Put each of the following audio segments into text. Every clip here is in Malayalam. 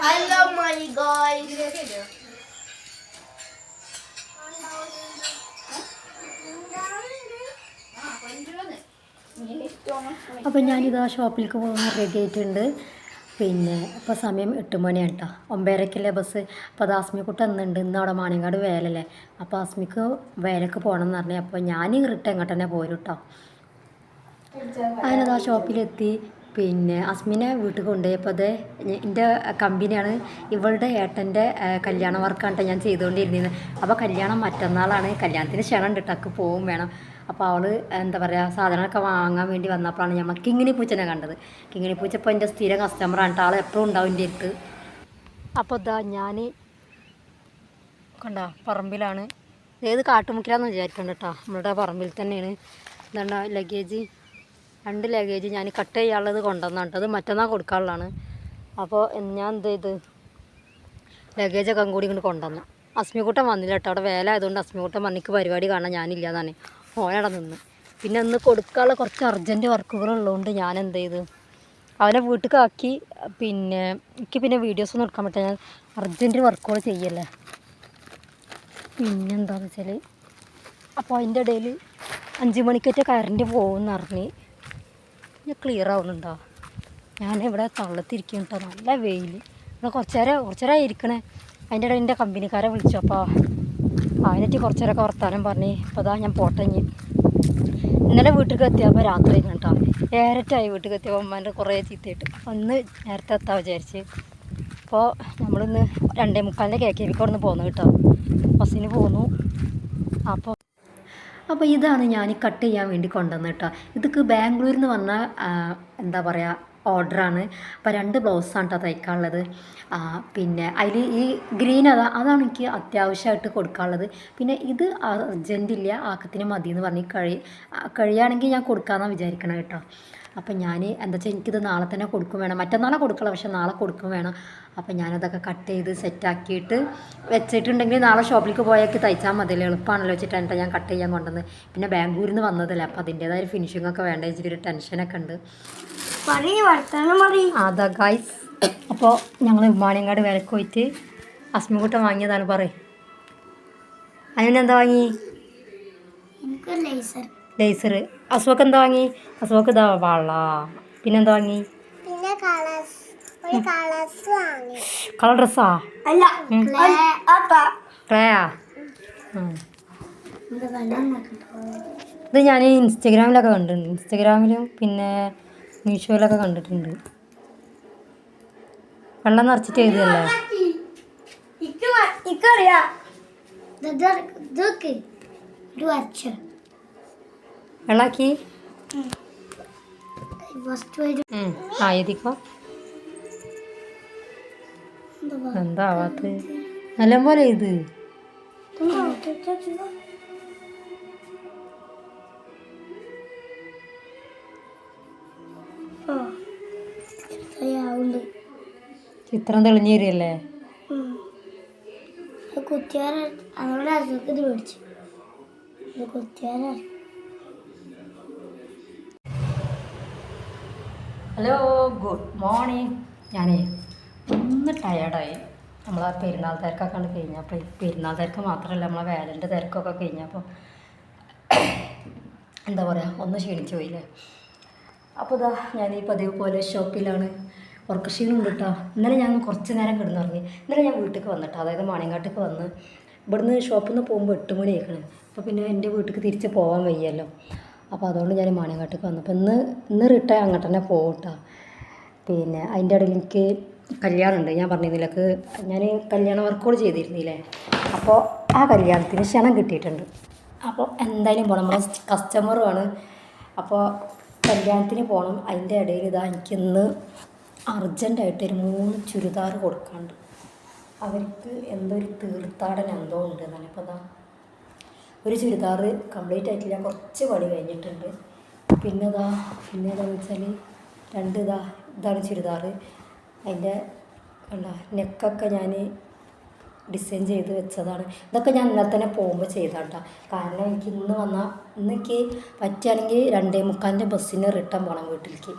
ഹലോ മൈ ഗോയ്സ് അപ്പോൾ ഞാനിതാ ഷോപ്പിലേക്ക് പോകാൻ റെഡി ആയിട്ടുണ്ട്. പിന്നെ ഇപ്പോൾ സമയം എട്ട് മണിയാണ് കേട്ടോ ഒമ്പതരക്കല്ലേ ബസ് അപ്പോൾ അത് ആസ്മിക്കുട്ട എന്നുണ്ട് ഇന്ന് അവിടെ മാണിങ്ങാട് വേലല്ലേ. അപ്പോൾ ആസ്മിക്ക് വേലക്ക് പോകണം എന്ന് പറഞ്ഞു. അപ്പോൾ ഞാൻ റിട്ടേൺ എങ്ങോട്ട് തന്നെ പോരും കേട്ടോ അതിനത് ആ ഷോപ്പിലെത്തി പിന്നെ അസ്മിനെ വീട്ടിൽ കൊണ്ടുപോയപ്പോൾ അത് എന്റെ കമ്പനിയാണ് ഇവളുടെ ഏട്ടന്റെ കല്യാണ വർക്കാണ് ഞാൻ ചെയ്തുകൊണ്ടിരുന്നത്. അപ്പോൾ കല്യാണം മറ്റന്നാളാണ്. കല്യാണത്തിന് ക്ഷണം ഉണ്ട് ടക്ക് പോവും വേണം. അപ്പോൾ അവൾ എന്താ പറയുക സാധനങ്ങളൊക്കെ വാങ്ങാൻ വേണ്ടി വന്നപ്പോഴാണ് നമ്മൾ കിങ്ങിണി പൂച്ചനെ കണ്ടത്. കിങ്ങിണി പൂച്ച ഇപ്പോൾ എന്റെ സ്ഥിരം കസ്റ്റമറാണ് ആൾ എപ്പോഴും ഉണ്ടാവും എന്റെ അടുത്ത്. അപ്പോൾ ഇതാ ഞാൻ കണ്ട പറമ്പിലാണ്. ഏത് കാട്ടുമുക്കിലാണെന്ന് വിചാരിക്കണ്ട കേട്ടോ നമ്മളുടെ പറമ്പിൽ തന്നെയാണ്. എന്താ ലഗേജ് രണ്ട് ലഗേജ് ഞാൻ കട്ട് ചെയ്യാനുള്ളത് കൊണ്ടുവന്നിട്ടത് മറ്റന്നാൾ കൊടുക്കാനുള്ളതാണ്. അപ്പോൾ ഞാൻ എന്ത് ചെയ്ത്? ലഗേജൊക്കെ കൂടി ഇങ്ങോട്ട് കൊണ്ടുവന്നു. അസ്മികൂട്ടം വന്നില്ല കേട്ടോ. അവിടെ വേല ആയതുകൊണ്ട് അസ്മികൂട്ടം വന്നിക്ക് പരിപാടി കാണാൻ ഞാനില്ല എന്നാണ് ഓനവിടെ നിന്ന്. പിന്നെ ഇന്ന് കൊടുക്കാനുള്ള കുറച്ച് അർജന്റ് വർക്കുകളുള്ളതുകൊണ്ട് ഞാൻ എന്ത് ചെയ്ത്? അവനെ വീട്ടിൽ പിന്നെ എനിക്ക് പിന്നെ വീഡിയോസ് ഒന്നും എടുക്കാൻ പറ്റില്ല. ഞാൻ അർജന്റ് വർക്കുകൾ ചെയ്യല്ലേ? പിന്നെന്താണെന്ന് വെച്ചാൽ അപ്പോൾ അതിന്റെ ഇടയിൽ അഞ്ച് മണിക്കേറ്റ കറണ്ട് പോകുമെന്ന് അറിഞ്ഞ് ഞാൻ ക്ലിയർ ആവുന്നുണ്ടോ? ഞാൻ ഇവിടെ തള്ളത്തിരിക്കും കേട്ടോ നല്ല വെയിൽ ഇവിടെ കുറച്ച് നേരം നേരം ഇരിക്കണേ. അതിന്റെ ഇടയിൽ എന്റെ കമ്പനിക്കാരെ വിളിച്ചു. അപ്പോൾ അവനെറ്റി കുറച്ച് നേരമൊക്കെ വർത്താനം പറഞ്ഞ് അപ്പോൾ അതാ ഞാൻ പോട്ടഞ്ഞ് ഇന്നലെ വീട്ടിലേക്ക് എത്തിയപ്പോൾ രാത്രി കേട്ടോ. ഏരറ്റായി വീട്ടിലേക്ക് എത്തിയപ്പോൾ അമ്മേന്റെ കുറേ ചീത്തയിട്ട് ഒന്ന് നേരത്തെ എത്താൻ വിചാരിച്ച്. അപ്പോൾ നമ്മളിന്ന് രണ്ടേ മുക്കാലിന്റെ കെ കെ നിന്ന് പോന്നു കേട്ടോ. ബസ്സിന് പോന്നു. അപ്പോൾ അപ്പോൾ ഇതാണ് ഞാൻ കട്ട് ചെയ്യാൻ വേണ്ടി കൊണ്ടുവന്നത് കേട്ടോ ഇതൊക്കെ ബാംഗ്ലൂരിൽ നിന്ന് വന്ന എന്താ പറയുക ഓർഡറാണ് അപ്പോൾ രണ്ട് ബ്ലൗസാണ് കേട്ടോ തയ്ക്കാനുള്ളത്. പിന്നെ അതിൽ ഈ ഗ്രീൻ അതാ അതാണ് എനിക്ക് അത്യാവശ്യമായിട്ട് കൊടുക്കാനുള്ളത്. പിന്നെ ഇത് അർജന്റില്ല ആക്കത്തിന് മതി എന്ന് പറഞ്ഞ് കഴി കഴിയുകയാണെങ്കിൽ ഞാൻ കൊടുക്കാമെന്നാണ് വിചാരിക്കണം കേട്ടോ അപ്പം ഞാൻ എന്താ വെച്ചാൽ എനിക്കിത് നാളെ തന്നെ കൊടുക്കും വേണം. മറ്റന്നാളെ കൊടുക്കണം പക്ഷെ നാളെ കൊടുക്കും വേണം. അപ്പം ഞാനതൊക്കെ കട്ട് ചെയ്ത് സെറ്റാക്കിയിട്ട് വെച്ചിട്ടുണ്ടെങ്കിൽ നാളെ ഷോപ്പിലേക്ക് പോയേക്ക് തയ്ച്ചാൽ മതിയല്ലോ. എളുപ്പമാണല്ലോ വെച്ചിട്ടാണ് ഞാൻ കട്ട് ചെയ്യാൻ കൊണ്ടുവന്ന് പിന്നെ ബാംഗ്ലൂരിൽ നിന്ന് വന്നതല്ലേ അപ്പം അതിന്റേതായ ഫിനിഷിംഗ് ഒക്കെ വേണ്ട വെച്ചിട്ടൊരു ടെൻഷനൊക്കെ ഉണ്ട്. അതാ ഗൈസ് അപ്പോൾ ഞങ്ങൾ വിമാനങ്ങാട് വിലക്ക് പോയിട്ട് അസ്മികുട്ട വാങ്ങിയതാണ് പറയും. അതിനെന്താ വാങ്ങി? ലേസർ ലേസർ അസുഖക്ക് എന്താ വാങ്ങി? അസുഖക്ക് ഇതാ വള. പിന്നെന്താ വാങ്ങി? കളർ ഡ്രസ്സാ? ക്രേയാ? ഇത് ഇത് ഞാൻ ഇൻസ്റ്റഗ്രാമിലൊക്കെ കണ്ടിട്ടുണ്ട്. ഇൻസ്റ്റഗ്രാമിലും പിന്നെ മീഷോയിലൊക്കെ കണ്ടിട്ടുണ്ട്. വെള്ളം നിറച്ചിട്ട് എഴുതിയല്ലേ? ഇക്കറിയാ ഇതൊക്കെ ഇത് വരച്ച വെള്ളാക്കി. ആ എഴുതിക്കോ. എന്താ ആവാത്ത നല്ലപോലെ ഇത് ചിത്രം തെളിഞ്ഞു തരികയല്ലേ കുത്തിയാരെ അവളുടെ അസുഖം ഇത് മേടിച്ചു ഇത് ഹലോ ഗുഡ് മോർണിംഗ് ഞാനേ ഒന്ന് ടയേർഡായി നമ്മളെ പെരുന്നാൾ തിരക്കൊക്കെ കണ്ട് കഴിഞ്ഞപ്പോൾ ഈ പെരുന്നാൾ തിരക്ക് മാത്രമല്ല നമ്മളെ വേലന്റെ തിരക്കൊക്കെ കഴിഞ്ഞപ്പോൾ എന്താ പറയുക ഒന്ന് ക്ഷീണിച്ചു പോയില്ലേ? അപ്പോൾ ഇതാ ഞാൻ ഈ പതിവ് പോലെ ഷോപ്പിലാണ്. ഉറക്ക ക്ഷീണമുണ്ട് കേട്ടോ ഇന്നലെ ഞാൻ കുറച്ച് നേരം കിടന്നുറങ്ങി. ഇന്നലെ ഞാൻ വീട്ടിലേക്ക് വന്നിട്ടോ അതായത് മാണിയങ്കാട്ടേക്ക് വന്ന്. ഇവിടുന്ന് ഷോപ്പിൽ നിന്ന് പോകുമ്പോൾ എട്ട് മണി ആയിക്കണം അപ്പോൾ പിന്നെ എന്റെ വീട്ടിലേക്ക് തിരിച്ച് പോകാൻ വയ്യല്ലോ. അപ്പോൾ അതുകൊണ്ട് ഞാൻ മണിയങ്ങാട്ടേക്ക് വന്നു. അപ്പോൾ ഇന്ന് ഇന്ന് റിട്ടേൺ അങ്ങോട്ട് തന്നെ പോകും പിന്നെ അതിന്റെ ഇടയിൽ എനിക്ക് കല്യാണമുണ്ട് ഞാൻ പറഞ്ഞിരുന്നില്ലക്ക് ഞാൻ കല്യാണ വർക്കുകൾ ചെയ്തിരുന്നില്ലേ? അപ്പോൾ ആ കല്യാണത്തിന് ക്ഷണം കിട്ടിയിട്ടുണ്ട്. അപ്പോൾ എന്തായാലും പോകണം നമ്മളെ കസ്റ്റമറുമാണ് അപ്പോൾ കല്യാണത്തിന് പോകണം അതിന്റെ ഇടയിൽ ഇതാ എനിക്കിന്ന് അർജന്റായിട്ട് ഒരു മൂന്ന് ചുരിദാർ കൊടുക്കാണ്ട് അവർക്ക് എന്തോ ഒരു തീർത്ഥാടനം എന്തോ ഉണ്ട് എന്നാണ് ഇപ്പോൾ ഇതാ ഒരു ചുരിദാർ കംപ്ലീറ്റ് ആയിട്ടില്ല. കുറച്ച് പണി കഴിഞ്ഞിട്ടുണ്ട്. പിന്നെ ഇതാ പിന്നെ ഏതാണെന്ന് വെച്ചാൽ രണ്ട് ഇതാ ഇതാണ് ചുരിദാർ അതിന്റെ കണ്ട നെക്കൊക്കെ ഞാൻ ഡിസൈൻ ചെയ്ത് വെച്ചതാണ്. ഇതൊക്കെ ഞാൻ ഇന്നലെ തന്നെ പോകുമ്പോൾ ചെയ്താട്ടാ കാരണം എനിക്ക് ഇന്ന് വന്നാൽ ഇന്ന് എനിക്ക് പറ്റുകയാണെങ്കിൽ രണ്ടേ മുക്കാലിന്റെ ബസ്സിന് റിട്ടേൺ പോകണം വീട്ടിലേക്ക്.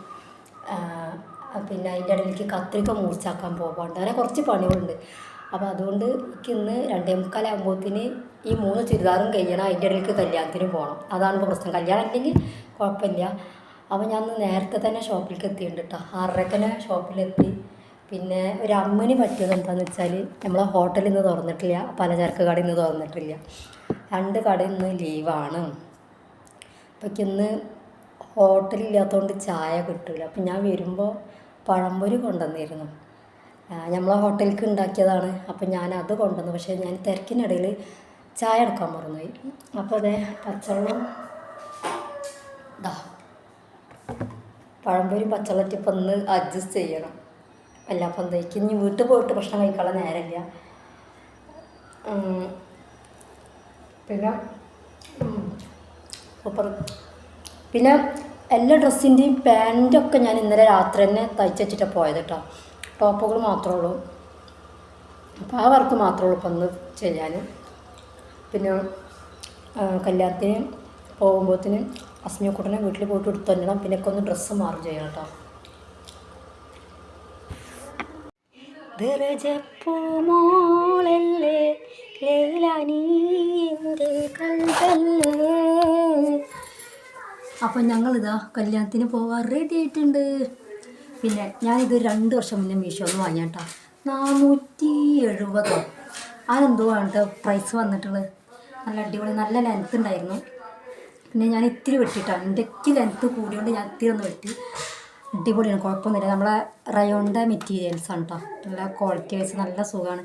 പിന്നെ അതിന്റെ ഇടയിലേക്ക് കത്രിക മൂർച്ചാക്കാൻ പോകാണ്ട് അങ്ങനെ കുറച്ച് പണികളുണ്ട്. അപ്പോൾ അതുകൊണ്ട് എനിക്ക് ഇന്ന് രണ്ടേ മുക്കാലാകുമ്പോഴത്തേന് ഈ മൂന്ന് ചുരിദാറും കഴിയണം അതിന്റെ ഇടയിലേക്ക് കല്യാണത്തിന് പോകണം. അതാണ് പ്രശ്നം. കല്യാണം ഇല്ലെങ്കിൽ കുഴപ്പമില്ല. അപ്പോൾ ഞാൻ നേരത്തെ തന്നെ ഷോപ്പിലേക്ക് എത്തിയിട്ടുണ്ട് കേട്ടോ ആറരക്കനെ ഷോപ്പിലെത്തി. പിന്നെ ഒരു അമ്മന് പറ്റിയത് എന്താണെന്ന് വെച്ചാൽ നമ്മളെ ഹോട്ടലിൽ നിന്ന് തുറന്നിട്ടില്ല. പലചരക്ക് കട ഇന്ന് തുറന്നിട്ടില്ല. രണ്ട് കട ഇന്ന് ലീവാണ്. അപ്പോൾ ഇന്ന് ഹോട്ടലില്ലാത്തതുകൊണ്ട് ചായ കിട്ടില്ല അപ്പം ഞാൻ വരുമ്പോൾ പഴംപൊരി കൊണ്ടുവന്നിരുന്നു. നമ്മളെ ഹോട്ടലിലേക്ക് ഉണ്ടാക്കിയതാണ്. അപ്പം ഞാൻ അത് കൊണ്ടുവന്നു. പക്ഷേ ഞാൻ തിരക്കിനിടയിൽ ചായ എടുക്കാൻ മറന്നുപോയി. അപ്പോൾ അതെ പച്ചവെള്ളം പഴംപൊരി പച്ചവെള്ളത്തിൽ ഇപ്പം ഒന്ന് അഡ്ജസ്റ്റ് ചെയ്യണം. അല്ല അപ്പം എന്തായിരിക്കും ഇനി വീട്ടിൽ പോയിട്ട് ഭക്ഷണം കഴിക്കാനുള്ള നേരമില്ല. പിന്നെ സൂപ്പർ പിന്നെ എല്ലാ ഡ്രസ്സിന്റെയും പാന്റൊക്കെ ഞാൻ ഇന്നലെ രാത്രി തന്നെ തയ്ച്ച് വെച്ചിട്ടാണ് പോയത് കേട്ടോ. ടോപ്പുകൾ മാത്രമേ ഉള്ളൂ. അപ്പോൾ ആ വർക്ക് മാത്രമേ ഉള്ളൂ ഇപ്പം ഒന്ന് ചെയ്യാൻ. പിന്നെ കല്യാണത്തിന് പോകുമ്പോഴത്തേന് അസ്മിയക്കുട്ടനെ വീട്ടിൽ പോയിട്ട് എടുത്തു തരണം പിന്നെ ഒക്കെ ഒന്ന് ഡ്രസ്സ് മാറും ചെയ്യണം കേട്ടോ അപ്പൊ അപ്പം ഞങ്ങളിതാ കല്യാണത്തിന് പോവാൻ റെഡി ആയിട്ടുണ്ട്. പിന്നെ ഞാനിത് രണ്ട് വർഷം മുന്നേ മീഷോന്ന് വാങ്ങിയാട്ടോ. നാനൂറ്റി എഴുപതോ. അതെന്തോ ആണ് പ്രൈസ് വന്നിട്ടുള്ളത്? നല്ല അടിപൊളി നല്ല ലെങ്ത് ഉണ്ടായിരുന്നു. പിന്നെ ഞാൻ ഇത്തിരി വെട്ടിയിട്ടാണ് എന്റെക്ക് ലെങ്ത്ത് കൂടിയോണ്ട് ഞാൻ ഇത്തിരി ഒന്ന് വെട്ടി. അടിപൊളിയാണ് കുഴപ്പമൊന്നുമില്ല. നമ്മളെ റയോണിന്റെ മെറ്റീരിയൽസ് ആണ് കേട്ടോ നല്ല ക്വാളിറ്റി വൈസ് നല്ല സുഖമാണ്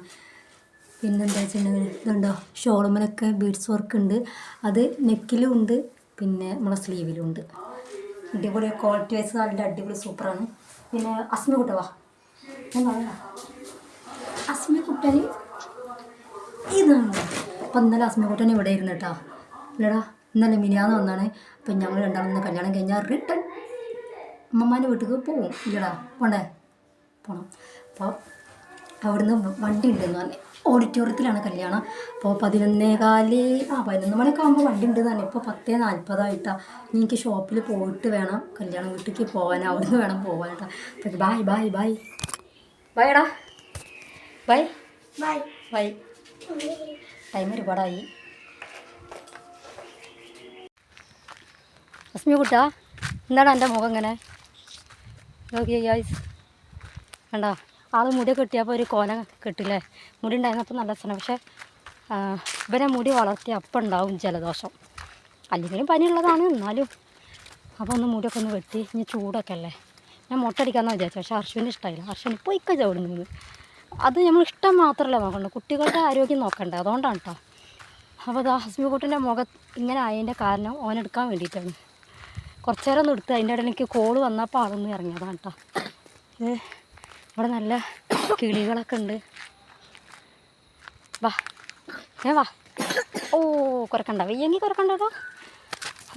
പിന്നെന്താ വെച്ചിട്ടുണ്ടെങ്കിൽ ഇതുണ്ടോ? ഷോളുമലൊക്കെ ബീഡ്സ് വർക്ക് ഉണ്ട്. അത് നെക്കിലും ഉണ്ട്. പിന്നെ നമ്മളെ സ്ലീവിലും ഉണ്ട്. അടിപൊളി ക്വാളിറ്റി വൈസ് നല്ല അടിപൊളി സൂപ്പറാണ്. പിന്നെ അസ്മി കുട്ടവാ അസ്മി കുട്ടന് ഇതാണ് അപ്പം ഇന്നലെ അസ്മികുട്ടൻ ഇവിടെ ഇരുന്ന് കേട്ടോ. ഇല്ലടാ ഇന്നലെ മിനിയാന്ന് വന്നാണ്. അപ്പം ഞങ്ങൾ ഇന്ന് കല്യാണം കഴിഞ്ഞാൽ റിട്ടേൺ. അമ്മമാന്റെ വീട്ടിലേക്ക് പോവും. ഇല്ലടാ പോണ്ടേ? പോണം. അപ്പോൾ അവിടുന്ന് വണ്ടി ഉണ്ടെന്ന് പറഞ്ഞു. ഓഡിറ്റോറിയത്തിലാണ് കല്യാണം. അപ്പോൾ പതിനൊന്നേ കാൽ ആ പതിനൊന്ന് മണിയൊക്കെ ആകുമ്പോൾ വണ്ടി ഉണ്ട് തന്നെ ഇപ്പോൾ പത്തേ നാൽപ്പതായിട്ടാണ് എനിക്ക് ഷോപ്പിൽ പോയിട്ട് വേണം കല്യാണം വീട്ടിലേക്ക് പോകാൻ അവിടുന്ന് വേണം പോകാനായിട്ടാ അപ്പം ബായ് ബായ് ബായ് ബായ് എടാ. ബായ് ബൈ ബൈ ടൈം ഒരുപാടായി. അസ്മി കുട്ടാ എന്താണ് എന്റെ മുഖം ഇങ്ങനെ? നോക്കിയേ കണ്ടോ? ആൾ മുടി കെട്ടിയപ്പോൾ ഒരു കോല കെട്ടില്ലേ? മുടി ഉണ്ടായിരുന്നപ്പോൾ നല്ല രസമാണ്. പക്ഷേ ഇവരെ മുടി വളർത്തി അപ്പം ഉണ്ടാവും ജലദോഷം. അല്ലെങ്കിലും പനിയുള്ളതാണ് എന്നാലും അപ്പോൾ ഒന്ന് മുടിയൊക്കെ ഒന്ന് വെട്ടി ഇനി ചൂടൊക്കെ അല്ലേ? ഞാൻ മുട്ടടിക്കാമെന്നാണ് വിചാരിച്ചത് പക്ഷേ അർഷുവിന് ഇഷ്ടമായില്ല അർഷുവിന് ഇപ്പോൾ ഇക്ക ചവിടുന്നത്. അത് നമ്മൾ ഇഷ്ടം മാത്രമല്ല നോക്കണ്ടത് കുട്ടികളുടെ ആരോഗ്യം നോക്കണ്ടേ? അതുകൊണ്ടാണ് കേട്ടോ അപ്പോൾ ദാ ഹസ്മിക്കുട്ടിന്റെ മുഖം ഇങ്ങനെ ആയതിന്റെ കാരണം ഓനെടുക്കാൻ വേണ്ടിയിട്ടാണ്. കുറച്ച് നേരം ഒന്ന് എടുത്ത് അതിന്റെ ഇടയിൽ എനിക്ക് കോൾ വന്നപ്പോൾ ആളൊന്ന് ഇറങ്ങിയതാണ് കേട്ടോ ഇത് ഇവിടെ നല്ല കിളികളൊക്കെ ഉണ്ട്. വാ. ഏ വാ. ഓ കുറക്കണ്ട വെയ്യെങ്കിൽ കുറക്കണ്ട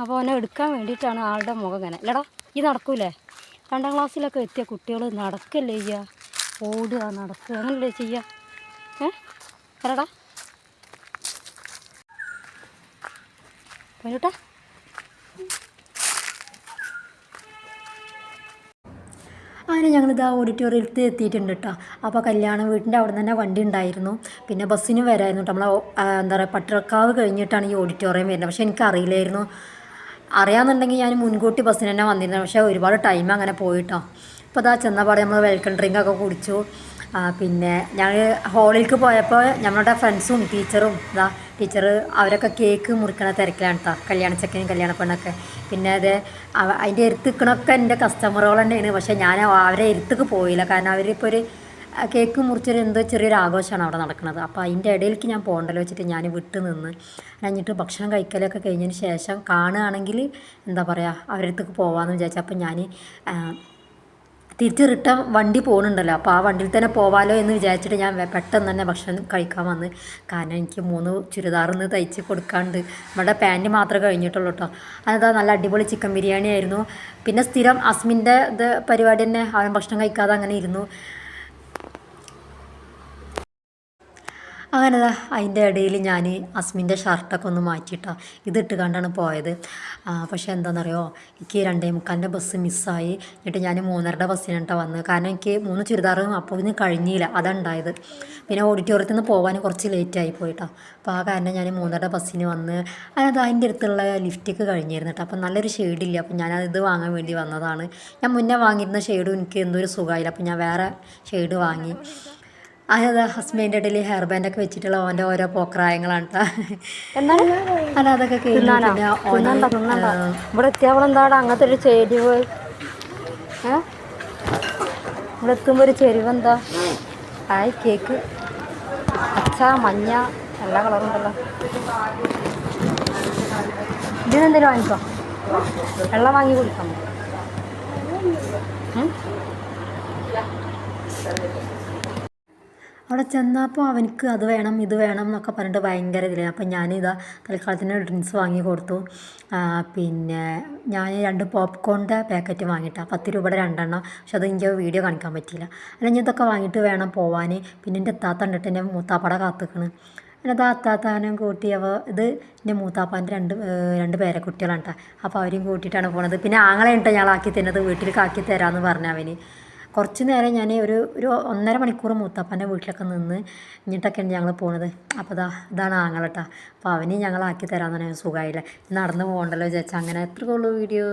അപ്പോൾ അവനെ എടുക്കാൻ വേണ്ടിയിട്ടാണ് ആളുടെ മുഖം ഇങ്ങനെ. അല്ലടാ ഈ നടക്കൂലേ? രണ്ടാം ക്ലാസ്സിലൊക്കെ എത്തിയ കുട്ടികൾ നടക്കല്ലേ ചെയ്യുക ഓടുക നടക്കുക അങ്ങനല്ലേ ചെയ്യുക? ഏ? വരടാ വരൂട്ടാ അങ്ങനെ ഞങ്ങളിത് ആ ഓഡിറ്റോറിയത്തിൽ എത്തിയിട്ടുണ്ട് കേട്ടോ അപ്പോൾ കല്യാണം വീട്ടിന്റെ അവിടെ തന്നെ വണ്ടി ഉണ്ടായിരുന്നു. പിന്നെ ബസ്സിന് വരായിരുന്നു കേട്ടോ നമ്മളെ എന്താ പറയുക പട്ടിറക്കാവ് കഴിഞ്ഞിട്ടാണ് ഈ ഓഡിറ്റോറിയം വരുന്നത്. പക്ഷേ എനിക്ക് അറിയില്ലായിരുന്നു അറിയാമെന്നുണ്ടെങ്കിൽ ഞാൻ മുൻകൂട്ടി ബസ്സിന് തന്നെ വന്നിരുന്നു. പക്ഷേ ഒരുപാട് ടൈം അങ്ങനെ പോയിട്ടോ. അപ്പോൾ അതാ ചെന്നപാടെ നമ്മൾ വെൽക്കം ഡ്രിങ്ക് ഒക്കെ കുടിച്ചു. പിന്നെ ഞങ്ങൾ ഹോളിലേക്ക് പോയപ്പോൾ ഞങ്ങളുടെ ഫ്രണ്ട്സും ടീച്ചറും ഇതാ ടീച്ചർ അവരൊക്കെ കേക്ക് മുറിക്കണ തിരക്കിലാണ് കേട്ടോ കല്യാണ ചെക്കനും കല്യാണ പെണ്ണൊക്കെ. പിന്നെ അത് അതിന്റെ എരുത്തിക്കണൊക്കെ എന്റെ കസ്റ്റമറുകൾ തന്നെയാണ് പക്ഷേ ഞാൻ അവരെ എരുത്തേക്ക് പോയില്ല. കാരണം അവരിപ്പോൾ ഒരു കേക്ക് മുറിച്ചൊരു എന്തോ ചെറിയൊരു ആഘോഷമാണ് അവിടെ നടക്കുന്നത്. അപ്പോൾ അതിന്റെ ഇടയിലേക്ക് ഞാൻ പോകണ്ടല്ലോ വെച്ചിട്ട് ഞാൻ വിട്ട് നിന്ന്. കഴിഞ്ഞിട്ട് ഭക്ഷണം കഴിക്കലൊക്കെ കഴിഞ്ഞതിന് ശേഷം കാണുകയാണെങ്കിൽ എന്താ പറയുക അവരടുത്തേക്ക് പോകാമെന്ന് വിചാരിച്ചു അപ്പോൾ ഞാൻ തിരിച്ച് റിട്ടേൺ വണ്ടി പോകുന്നുണ്ടല്ലോ അപ്പോൾ ആ വണ്ടിയിൽ തന്നെ പോവാലോ എന്ന് വിചാരിച്ചിട്ട് ഞാൻ പെട്ടെന്ന് തന്നെ ഭക്ഷണം കഴിക്കാൻ വന്ന്. കാരണം എനിക്ക് മൂന്ന് ചുരിദാറിന്ന് തയ്ച്ച് കൊടുക്കാണ്ട് നമ്മുടെ പാന്റ് മാത്രമേ കഴിഞ്ഞിട്ടുള്ളൂ കേട്ടോ അതാ നല്ല അടിപൊളി ചിക്കൻ ബിരിയാണി ആയിരുന്നു പിന്നെ സ്ഥിരം അസ്മിന്റെ ഇത് പരിപാടി തന്നെ അവൻ ഭക്ഷണം കഴിക്കാതെ അങ്ങനെ ഇരുന്നു. അങ്ങനെ അതിന്റെ ഇടയിൽ ഞാൻ അസ്മിന്റെ ഷർട്ടൊക്കെ ഒന്ന് മാറ്റിയിട്ടോ. ഇതിട്ട് കണ്ടാണ് പോയത്. പക്ഷെ എന്താണെന്നറിയോ എനിക്ക് രണ്ടേ മുക്കാലിന്റെ ബസ് മിസ്സായി. എന്നിട്ട് ഞാൻ മൂന്നരയുടെ ബസ്സിനാണ് വന്നത്. കാരണം എനിക്ക് മൂന്ന് ചുരിദാറും അപ്പോൾ ഇതിന് കഴിഞ്ഞില്ല. അതുണ്ടായത് പിന്നെ ഓഡിറ്റോറിയത്തിൽ നിന്ന് പോകാൻ കുറച്ച് ലേറ്റായി പോയിട്ടോ. അപ്പോൾ ആ കാരണം ഞാൻ മൂന്നരയുടെ ബസ്സിന് വന്ന് അതിനകത്ത് അതിന്റെ അടുത്തുള്ള ലിഫ്റ്റൊക്കെ കഴിഞ്ഞിരുന്നു കേട്ടോ അപ്പോൾ നല്ലൊരു ഷെയ്ഡില്ല അപ്പോൾ ഞാൻ ഇത് വാങ്ങാൻ വേണ്ടി വന്നതാണ്. ഞാൻ മുന്നേ വാങ്ങിയിരുന്ന ഷെയ്ഡും എനിക്ക് എന്തോ ഒരു സുഖമായില്ല അപ്പോൾ ഞാൻ വേറെ ഷെയ്ഡ് വാങ്ങി. അതായത് ഹസ്ബൻഡ് ഇടയിൽ ഹെയർ ബാൻഡ് ഒക്കെ വെച്ചിട്ടുള്ള ഓന്റെ ഓരോ പോക്രായങ്ങളാണ് അല്ല അതൊക്കെ ഇവിടെ എത്തിയവളെന്താടാ അങ്ങനത്തെ ഒരു ചെരിവ്? ഇവിടെ എത്തുമ്പോൾ ഒരു ചെരിവ് എന്താ? ആയി കേക്ക്. പച്ച മഞ്ഞ എല്ലാ കളറും ഉണ്ടല്ലോ. ഇതിനെന്തെങ്കിലും വാങ്ങിക്കോ? വെള്ളം വാങ്ങി കുടിക്കാം? അവിടെ ചെന്നപ്പോൾ അവനക്ക് അത് വേണം ഇത് വേണം എന്നൊക്കെ പറഞ്ഞിട്ട് ഭയങ്കര ഇതിലാണ് അപ്പം ഞാനിതാ തൽക്കാലത്തിന് ഡ്രിങ്ക്സ് വാങ്ങി കൊടുത്തു. പിന്നെ ഞാൻ രണ്ട് പോപ്കോണിന്റെ പാക്കറ്റ് വാങ്ങിയിട്ടാണ് പത്ത് രൂപയുടെ രണ്ടെണ്ണം. പക്ഷെ അത് എനിക്ക് വീഡിയോ കാണിക്കാൻ പറ്റിയില്ല. അല്ലെങ്കിൽ ഇതൊക്കെ വാങ്ങിയിട്ട് വേണം പോവാൻ പിന്നെ എന്റെ എത്താത്ത കണ്ടിട്ട് എന്റെ മൂത്താപ്പട കാത്തുക്കണ്. അത് അത്താത്താനും കൂട്ടി അവ ഇത് എന്റെ മൂത്താപ്പാന്റെ രണ്ട് രണ്ട് പേരെ കുട്ടികളാണ് കേട്ടോ. അപ്പോൾ അവരെയും കൂട്ടിയിട്ടാണ് പോണത്. പിന്നെ ആങ്ങളെ കേട്ടോ ഞങ്ങളാക്കി തരുന്നത് വീട്ടിലേക്ക് ആക്കി തരാമെന്ന് പറഞ്ഞു അവന്. കുറച്ച് നേരം ഞാൻ ഒരു ഒരു ഒന്നര മണിക്കൂർ മൂത്താപ്പന്റെ വീട്ടിലൊക്കെ നിന്ന് എന്നിട്ടൊക്കെയാണ് ഞങ്ങൾ പോണത്. അപ്പോൾ ഇതാ ഇതാണ് ആങ്ങളട്ടാ അപ്പോൾ അവന് ഞങ്ങളാക്കി തരാമെന്ന് പറഞ്ഞാൽ സുഖമായില്ല നടന്ന് പോകണ്ടല്ലോ വിചാരിച്ചാൽ അങ്ങനെ എത്ര വീഡിയോ?